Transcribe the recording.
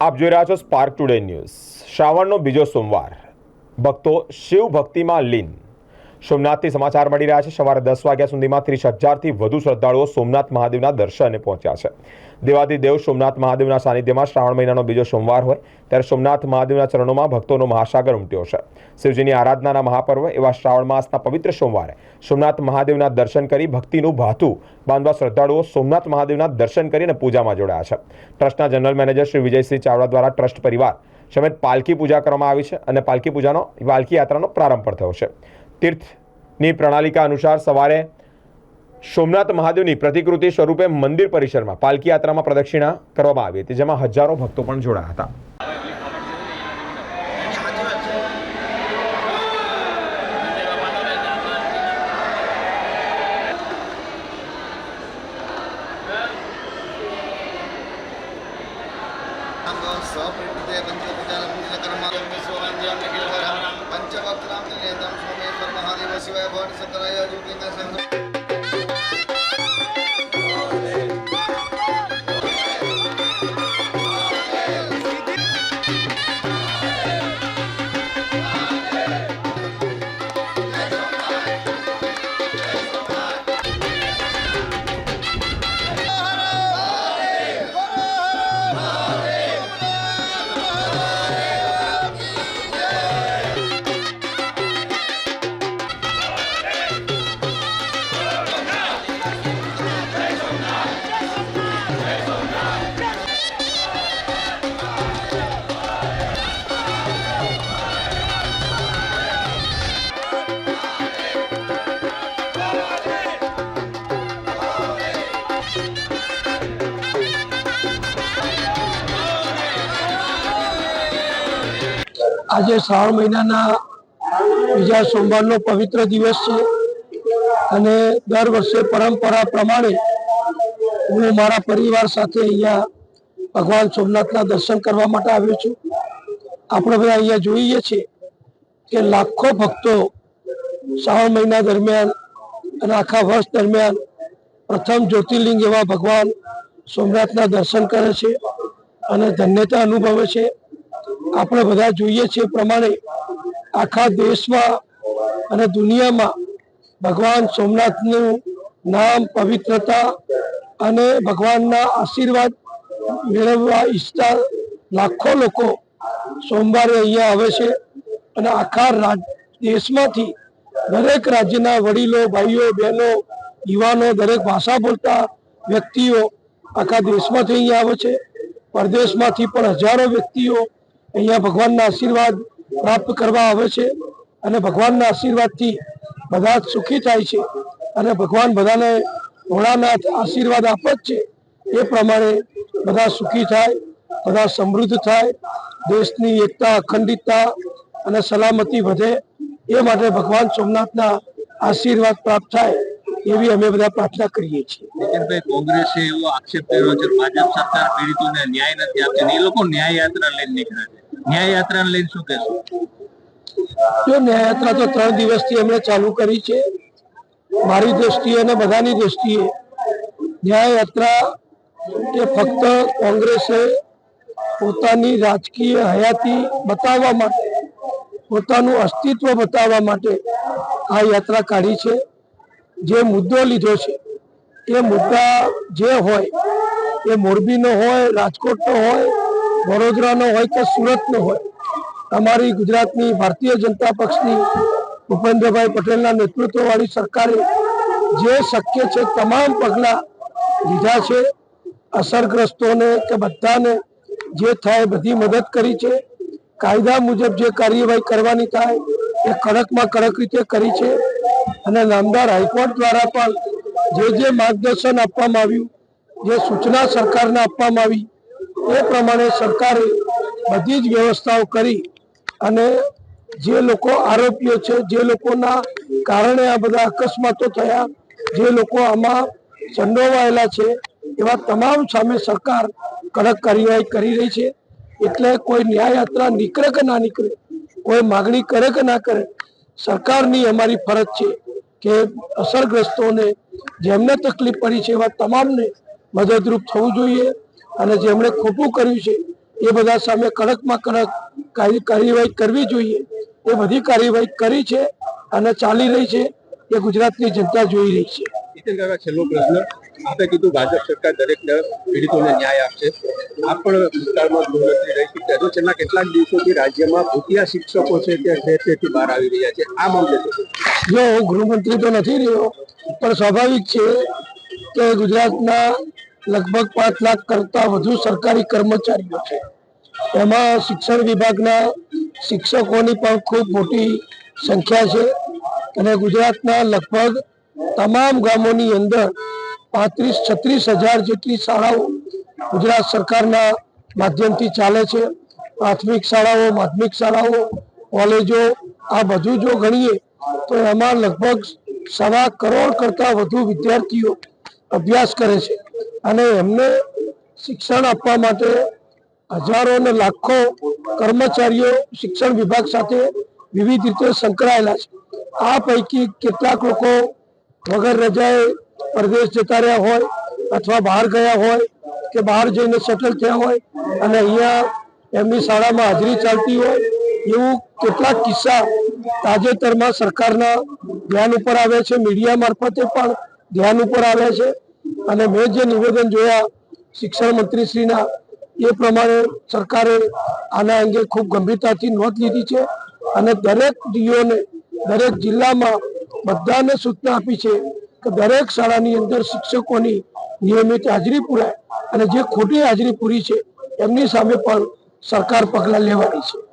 આપ જોઈ રહ્યા છો સ્પાર્ક ટુડે ન્યૂઝ શ્રાવણનો બીજો સોમવાર. ભક્તો શિવ ભક્તિમાં લીન. સોમનાથથી સમાચાર મળી રહ્યા છે. સવારે દસ વાગ્યા સુધીમાં ત્રીસ હજારથી વધુ શ્રદ્ધાળુઓ સોમનાથ મહાદેવના દર્શને પહોંચ્યા છે. દેવાદિદેવ સોમનાથ મહાદેવના સાનિધ્યમાં શ્રાવણ મહિનાનો બીજો સોમવાર હોય, ત્યારે સોમનાથ મહાદેવના ચરણોમાં ભક્તોનો મહાસાગર ઉમટ્યો છે. શિવજીની આરાધનાના મહાપર્વ એવા શ્રાવણ માસના પવિત્ર સોમવારે સોમનાથ મહાદેવના દર્શન કરી ભક્તિનું ભાથું બાંધવા શ્રદ્ધાળુઓ સોમનાથ મહાદેવના દર્શન કરીને પૂજામાં જોડાયા છે. ટ્રસ્ટના જનરલ મેનેજર શ્રી વિજયસિંહ ચાવડા દ્વારા ટ્રસ્ટ પરિવાર સમેત પાલકી પૂજા કરવામાં આવી છે અને પાલકી પૂજાનો પાલકી યાત્રાનો પ્રારંભ પણ થયો છે. તીર્થની પ્રણાલિકા અનુસાર સવારે સોમનાથ મહાદેવની પ્રતિકૃતિ સ્વરૂપે મંદિર પરિસરમાં પાલકી યાત્રામાં પ્રદક્ષિણા કરવામાં આવી હતી, જેમાં હજારો ભક્તો પણ જોડાયા હતા. સહ પંચોતેર પંચોતેર ਹੈ ਵਰਡ ਸਕਰਾਇਆ ਜੋ ਕਿ ਮੈਂ ਸੰਗ આજે શ્રાવણ મહિનાના બીજા સોમવારનો પવિત્ર દિવસ છે અને દર વર્ષે પરંપરા પ્રમાણે હું મારા પરિવાર સાથે અહીંયા ભગવાન સોમનાથના દર્શન કરવા માટે આવ્યો છું. આપણે બધા અહીંયા જોઈએ છીએ કે લાખો ભક્તો શ્રાવણ મહિના દરમિયાન અને આખા વર્ષ દરમિયાન પ્રથમ જ્યોતિર્લિંગ એવા ભગવાન સોમનાથના દર્શન કરે છે અને ધન્યતા અનુભવે છે. આપણે બધા જોઈએ છીએ પ્રમાણે આખા દેશમાં અને દુનિયામાં ભગવાન સોમનાથનું નામ પવિત્રતા અને ભગવાનના આશીર્વાદ મેળવવા ઈચ્છતા લાખો લોકો સોમવારે અહીંયા આવે છે અને આખા દેશમાંથી દરેક રાજ્યના વડીલો, ભાઈઓ, બહેનો, યુવાનો, દરેક ભાષા બોલતા વ્યક્તિઓ આખા દેશમાંથી અહીંયા આવે છે. પરદેશમાંથી પણ હજારો વ્યક્તિઓ અહીંયા ભગવાનના આશીર્વાદ પ્રાપ્ત કરવા આવે છે અને ભગવાનના આશીર્વાદથી બધા જ સુખી થાય છે અને ભગવાન બધાને ભોળાનાથ આશીર્વાદ આપે છે. એ પ્રમાણે બધા સુખી થાય, બધા સમૃદ્ધ થાય, દેશની એકતા, અખંડિતતા અને સલામતી વધે એ માટે ભગવાન સોમનાથના આશીર્વાદ પ્રાપ્ત થાય એવી અમે બધા પ્રાર્થના કરીએ છીએ. નીતિનભાઈ, કોંગ્રેસે એવો આક્ષેપ કર્યો છે ભાજપ સરકાર પીડિતોને ન્યાય નથી આપતી એ લોકો ન્યાય યાત્રા લઈને નીકળ્યા ન્યાય યાત્રાને લઈને શું કહેશો? જો ન્યાયયાત્રા તો ત્રણ દિવસથી એમણે ચાલુ કરી છે. મારી દ્રષ્ટિએ અને બધાની દ્રષ્ટિએ ન્યાયયાત્રા એ ફક્ત કોંગ્રેસે પોતાની રાજકીય હયાતી બતાવવા માટે, પોતાનું અસ્તિત્વ બતાવવા માટે આ યાત્રા કાઢી છે. જે મુદ્દો લીધો છે, એ મુદ્દા જે હોય, એ મોરબીનો હોય, રાજકોટનો હોય વડોદરાનો હોય કે સુરતનો હોય અમારી ગુજરાતની ભારતીય જનતા પક્ષની ભૂપેન્દ્રભાઈ પટેલના નેતૃત્વવાળી સરકારે જે શક્ય છે તમામ પગલાં લીધા છે. અસરગ્રસ્તોને કે બધાને જે થાય બધી મદદ કરી છે. કાયદા મુજબ જે કાર્યવાહી કરવાની થાય એ કડકમાં કડક રીતે કરી છે. અને નામદાર હાઈકોર્ટ દ્વારા પણ જે જે માર્ગદર્શન આપવામાં આવ્યું, જે સૂચના સરકારને આપવામાં આવી એ પ્રમાણે સરકારે બધી જ વ્યવસ્થાઓ કરી અને જે લોકો આરોપીઓ છે, જે લોકોના કારણે આ બધા અકસ્માતો થયા, જે લોકો આમાં સંડોવાયેલા છે, એવા તમામ સામે સરકાર કડક કાર્યવાહી કરી રહી છે. એટલે કોઈ ન્યાયયાત્રા નીકળે કે ના નીકળે, કોઈ માગણી કરે કે ના કરે, સરકારની અમારી ફરજ છે કે અસરગ્રસ્તોને જેમને તકલીફ પડી છે એવા તમામને મદદરૂપ થવું જોઈએ. અને જેમણે ખોટું કર્યું છે એ બધા સામે કડકમાં કડક કાર્ય- કાર્યવાહી કરવી જોઈએ. એ બધી કાર્યવાહી કરી છે અને ચાલી રહી છે. એ ગુજરાતની જનતા જોઈ રહી છે. છેલ્લો પ્રશ્ન. આપે કીધું ભાજપ સરકાર દરેક પીડિતોને ન્યાય આપશે. આ પણ ભૂતકાળમાં ગૃહમંત્રી રહી છો. છેલ્લા કેટલાક દિવસોથી રાજ્યમાં ભૂતિયા શિક્ષકો છે તે બહાર આવી રહ્યા છે. આ મામલે જો હું ગૃહમંત્રી તો નથી રહ્યો પણ સ્વાભાવિક છે કે ગુજરાતના લગભગ પાંચ લાખ કરતા વધુ સરકારી કર્મચારીઓ છે. એમાં શિક્ષણ વિભાગના શિક્ષકોની પણ ખૂબ મોટી સંખ્યા છે અને ગુજરાતના લગભગ તમામ ગામોની અંદર પાંત્રીસ છત્રીસ હજાર જેટલી શાળાઓ ગુજરાત સરકારના માધ્યમથી ચાલે છે. પ્રાથમિક શાળાઓ, માધ્યમિક શાળાઓ, કોલેજો, આ બધું જો ગણીએ તો એમાં લગભગ સવા કરોડ કરતા વધુ વિદ્યાર્થીઓ અભ્યાસ કરે છે. અને એમને શિક્ષણ આપવા માટે હજારો અને લાખો કર્મચારીઓ શિક્ષણ વિભાગ સાથે વિવિધ રીતે સંકળાયેલા છે. આ પૈકી કેટલાક લોકો વગર રજાએ પરદેશ જતા રહ્યા હોય અથવા બહાર ગયા હોય કે બહાર જઈને સેટલ થયા હોય અને અહીંયા એમની શાળામાં હાજરી ચાલતી હોય એવું કેટલાક કિસ્સા તાજેતરમાં સરકારના ધ્યાન ઉપર આવ્યા છે. મીડિયા મારફતે પણ ધ્યાન ઉપર આવ્યા છે. અને મેં જે નિવેદન જોયા શિક્ષણ મંત્રીશ્રીના, એ પ્રમાણે સરકારે આના અંગે ખૂબ ગંભીરતાથી નોંધ લીધી છે અને દરેક ડીઓને દરેક જિલ્લામાં બધાને સૂચના આપી છે કે દરેક શાળાની અંદર શિક્ષકોની નિયમિત હાજરી પુરાય અને જે ખોટી હાજરી પૂરી છે એમની સામે પણ સરકાર પગલાં લેવાની છે.